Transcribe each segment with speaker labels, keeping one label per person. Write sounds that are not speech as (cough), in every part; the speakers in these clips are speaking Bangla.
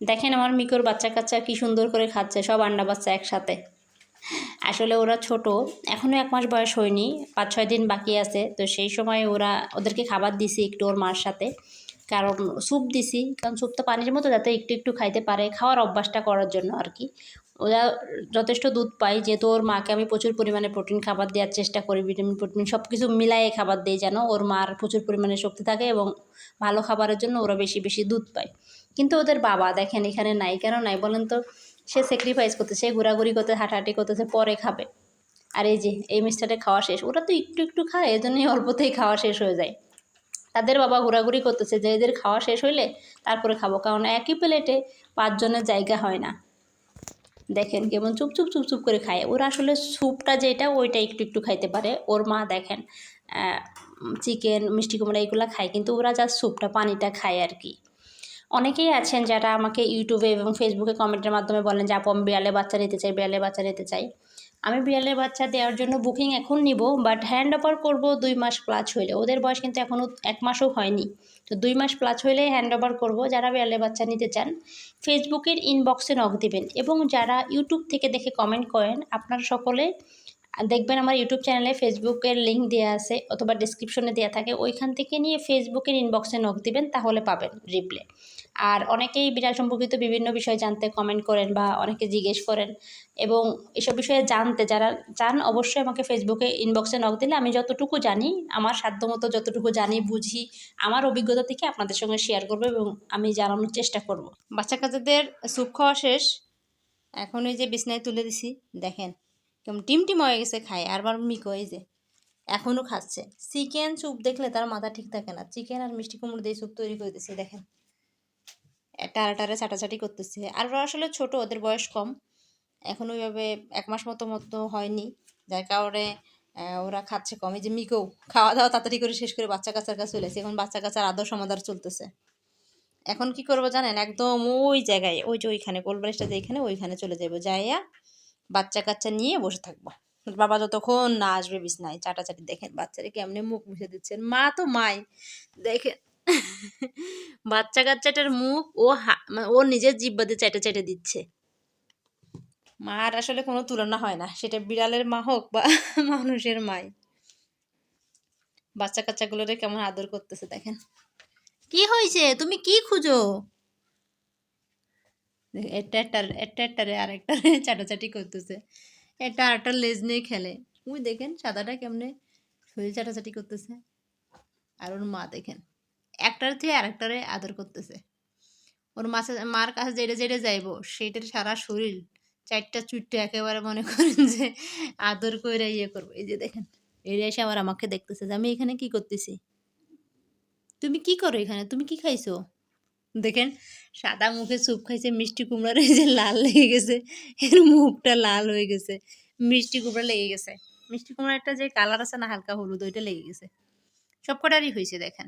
Speaker 1: দেখেন আমার মিকোর বাচ্চা কাচ্চা কি সুন্দর করে খাচ্ছে, সব আন্ডা বাচ্চা একসাথে। আসলে ওরা ছোট এখনও এক মাস বয়স হয়নি, পাঁচ ছয় দিন বাকি আছে, তো সেই সময় ওরা ওদেরকে খাবার দিছি একটু ওর মার সাথে। কারণ স্যুপ দিছি, কারণ স্যুপ তো পানির মতো যাতে একটু একটু খাইতে পারে, খাওয়ার অভ্যাসটা করার জন্য আর কি। ওরা যথেষ্ট দুধ পায়, যেহেতু ওর মাকে আমি প্রচুর পরিমাণে প্রোটিন খাবার দেওয়ার চেষ্টা করি ভিটামিন প্রোটিন সব কিছু মিলাইয়ে খাবার দিই যেন ওর মার প্রচুর পরিমাণে শক্তি থাকে এবং ভালো খাবারের জন্য ওরা বেশি বেশি দুধ পায়। কিন্তু ওদের বাবা, দেখেন এখানে নাই, কেন নাই বলেন তো, সে স্যাক্রিফাইস করতেছে ঘোরাঘুরি করতে হাঁটাহাঁটি করতেছে, পরে খাবে। আর এই যে, এই মিষ্টাটা খাওয়া শেষ, ওরা তো একটু একটু খায়, এজন্যই অল্পতেই খাওয়া শেষ হয়ে যায়। তাদের বাবা ঘোরাঘুরি করতেছে, যে এদের খাওয়া শেষ হইলে তারপরে খাব, কারণ একই প্লেটে পাঁচজনের জায়গা হয় না। দেখেন কেমন চুপ চুপ করে খায়। ওরা আসলে স্যুপটা যেটা, ওইটা একটু একটু খাইতে পারে। ওর মা দেখেন চিকেন, মিষ্টি কুমড়া এগুলো খায়, কিন্তু ওরা যা স্যুপটা, পানিটা খায় আর কি। অনেকেই আছেন যারা আমাকে ইউটিউবে এবং ফেসবুকে কমেন্টের মাধ্যমে বলেন যে, আপু, আমি বিড়ালে বাচ্চা নিতে চাই বিড়ালে বাচ্চা নিতে চাই। আমি বিড়ালের বাচ্চা দেওয়ার জন্য বুকিং এখন নিব বাট হ্যান্ড ওভার করব দুই মাস প্লাস হইলে। ওদের বয়স কিন্তু এখনও এক মাসও হয়নি। তো দুই মাস প্লাস হইলে হ্যান্ড ওভার করব যারা বিড়ালের বাচ্চা নিতে চান। ফেসবুকের ইনবক্সে নখ দিবেন এবং যারা ইউটিউব থেকে দেখে কমেন্ট করেন, আপনারা সকলে দেখবেন আমার ইউটিউব চ্যানেলে ফেসবুকের লিঙ্ক দেওয়া আছে, অথবা ডিসক্রিপশনে দেওয়া থাকে, ওইখান থেকে নিয়ে ফেসবুকের ইনবক্সে নক দিবেন, তাহলে পাবেন রিপ্লে আর অনেকেই বিড়াল সম্পর্কিত বিভিন্ন বিষয় জানতে কমেন্ট করেন বা অনেকে জিজ্ঞেস করেন, এবং এসব বিষয়ে জানতে, যারা চান অবশ্যই আমাকে ফেসবুকে ইনবক্সে নক দিলে আমি যতটুকু জানি, আমার সাধ্যমতো যতটুকু জানি, বুঝি, আমার অভিজ্ঞতা থেকে আপনাদের সঙ্গে শেয়ার করব এবং আমি জানানোর চেষ্টা করব। বাচ্চা কাচ্চাদের স্যুপ খাওয়া শেষ। এখন ওই যে বিছনায় তুলে দিছি, দেখেন। কেমন টিম টিম হয়ে গেছে খায়, আর বার মিকো এই যে এখনও খাচ্ছে। চিকেন স্যুপ দেখলে তার মাথা ঠিক থাকে না। চিকেন আর মিষ্টি কুমড়ো দিয়ে স্যুপ তৈরি করে দিছে দেখেন টারা টারে চাটাচাটি করতেছে। আর ওরা আসলে ছোট, ওদের বয়স কম। এখন ওইভাবে এক মাস মতো মতো হয়নি। যার কারণে ওরা খাচ্ছে কম। এই যে মিকো, খাওয়া দাওয়া তাড়াতাড়ি করে শেষ করে বাচ্চা কাচ্চার কাছে চলেছে এখন বাচ্চা কাচ্চার আদর সমাদার চলতেছে। এখন কি করব জানেন? একদম ওই জায়গায়, ওই যে ওইখানে কোলবালিশটা যেখানে, ওইখানে চলে যাব যাইয়া বাচ্চা কাচ্চা নিয়ে বসে থাকব। বাবা যতক্ষণ না আসবে বিছনায়, চাটাচাটি দেখেন বাচ্চারা কেমনে মুখ মুছে দিচ্ছেন মা তো মাই, দেখেন। বাচ্চা কাচ্চাটার মুখ ও ও নিজের জিব্বা দিয়ে চেটে চেটে দিচ্ছে। মার আসলে কোনো তুলনা হয় না, সেটা বিড়ালের মা হোক বা (laughs) মানুষের মাই। বাচ্চা কাচ্চাগুলোরে কেমন আদর করতেছে দেখেন। কি হয়েছে তুমি কি খুঁজো? একটা একটা একটা একটারে আর একটারে চাটাচাটি করতেছে। একটা আরেকটা লেজ নিয়ে খেলে। ওই দেখেন সাদাটা কেমনে শরীর চাটাচাটি করতেছে। আর ওর মা দেখেন একটার থেকে আরেকটারে আদর করতেছে। ওর মাছে মার কাছে যেটা যেটা যাইবো সেইটার সারা শরীর চারটা চুটটা একেবারে মনে করেন যে আদর করে ইয়ে করব। এই যে দেখেন এর এসে আবার আমাকে দেখতেছে যে আমি এখানে কি করতেছি? তুমি কি করো এখানে? তুমি কি খাইছো? দেখেন, সাদা মুখে স্যুপ খাইছে মিষ্টি কুমড়ার এই যে লাল লেগে গেছে, এর মুখটা লাল হয়ে গেছে, মিষ্টি কুমড়া লেগে গেছে। মিষ্টি কুমড়া একটা যে কালার আছে না, হালকা হলুদ, ওইটা লেগে গেছে। সব কটারই হয়েছে দেখেন।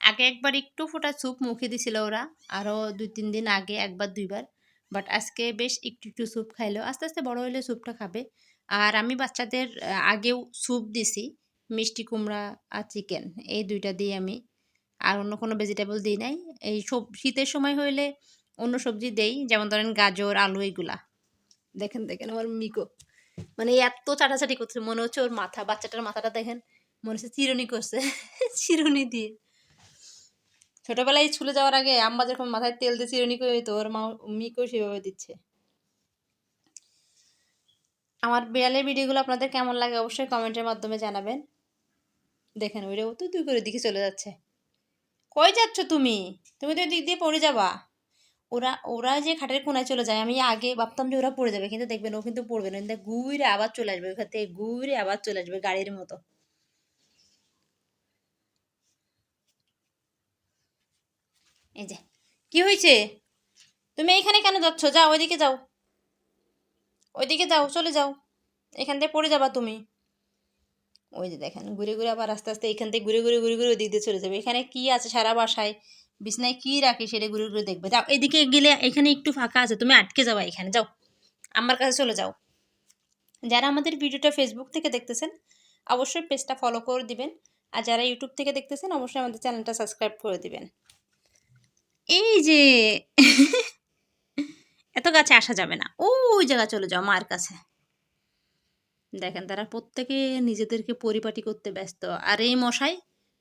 Speaker 1: আগে একবার একটু ফোটা স্যুপ মুখে দিছিল ওরা আরও দুই তিন দিন আগে, একবার দুইবার। বাট আজকে বেশ একটু একটু স্যুপ খাইলো, আস্তে আস্তে বড় হলে স্যুপটা খাবে। আর আমি বাচ্চাদের আগেও স্যুপ দিছি, মিষ্টি কুমড়া আর চিকেন, এই দুইটা দিয়ে আমি। আর অন্য কোনো ভেজিটেবল দিই নাই। এই সব, শীতের সময় হইলে অন্য সবজি দেই, যেমন ধরেন গাজর, আলু এইগুলা দেখেন দেখেন আমার মিকো। মানে এত চাটাচাটি করছে, মনে হচ্ছে ওর মাথা, বাচ্চাটার মাথাটা দেখেন, মনে হচ্ছে চিরুনি করছে, (laughs) চিরুনি দিয়ে। ছোটবেলায় ছুলে যাওয়ার আগে আম্মা যখন মাথায় তেল দিয়ে চিরুনি করে দিত, ওর মা মিকেও সেভাবে দিচ্ছে। আমার বিড়ালের ভিডিওগুলো আপনাদের কেমন লাগে অবশ্যই কমেন্টের মাধ্যমে জানাবেন। দেখেন, ওইটাও তো দুই করে দিকে চলে যাচ্ছে। কই যাচ্ছ তুমি? তুমি তো দিক দিয়ে পড়ে যাবা। ওরা ওরা যে খাটের কোনায় চলে যায়, আমি আগে ভাবতাম যে ওরা পড়ে যাবে, কিন্তু দেখবেন ও কিন্তু পড়বে না। কিন্তু ঘুরে আবার চলে আসবে, ওখান থেকে ঘুরে আবার চলে আসবে গাড়ির মতো। এই যে, কি হয়েছে? তুমি এইখানে কেন যাচ্ছ? যাও, ওইদিকে যাও। ওইদিকে যাও, চলে যাও। এখান থেকে পড়ে যাবা তুমি। ওই যে দেখেন, ঘুরে ঘুরে আবার আস্তে আস্তে এখান থেকে ঘুরে ঘুরে ঘুরে ঘুরে ওই দিক দিয়ে চলে যাবে। এখানে কি আছে সারা বাসায়? বিছনায় কি রাখি সেটা ঘুরে ঘুরে দেখবে। যাও, এদিকে গেলে এখানে একটু ফাঁকা আছে, তুমি আটকে যাবা এখানে। যাও, আমার কাছে চলে যাও। যারা আমাদের ভিডিওটা ফেসবুক থেকে দেখতেছেন, অবশ্যই পেজটা ফলো করে দিবেন। আর যারা ইউটিউব থেকে দেখতেছেন, অবশ্যই আমাদের চ্যানেলটা সাবস্ক্রাইব করে দিবেন। এই যে (laughs) এত গাছে আসা যাবে না। ওই জায়গা চলে যাও মার কাছে। দেখেন তারা প্রত্যেকে নিজেদেরকে পরিপাটি করতে ব্যস্ত। আর এই মশাই,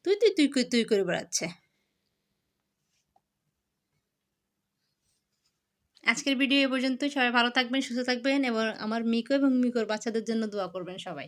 Speaker 1: তুই তুই তুই তুই করে বেড়াচ্ছে। আজকের ভিডিও এ পর্যন্ত সবাই ভালো থাকবেন, সুস্থ থাকবেন এবং আমার মিকো এবং মিকোর বাচ্চাদের জন্য দোয়া করবেন সবাই।